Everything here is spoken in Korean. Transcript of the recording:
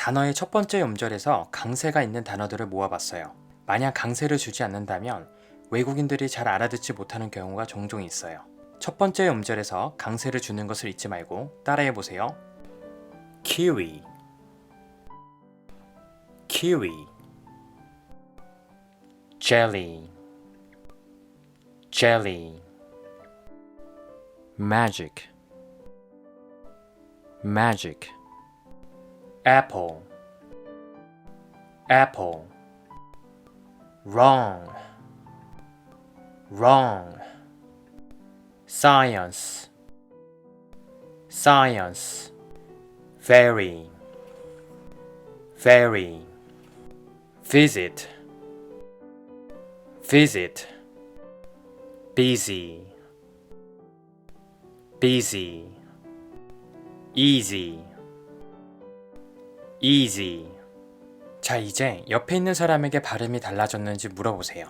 단어의 첫 번째 음절에서 강세가 있는 단어들을 모아봤어요. 만약 강세를 주지 않는다면 외국인들이 잘 알아듣지 못하는 경우가 종종 있어요. 첫 번째 음절에서 강세를 주는 것을 잊지 말고 따라해 보세요. 키위 키위 jelly jelly magic magic apple. Apple. Wrong. Wrong. Science. Science. Very. Very. Visit. Visit. Busy. Busy. Easy easy. 자 이제 옆에 있는 사람에게 발음이 달라졌는지 물어보세요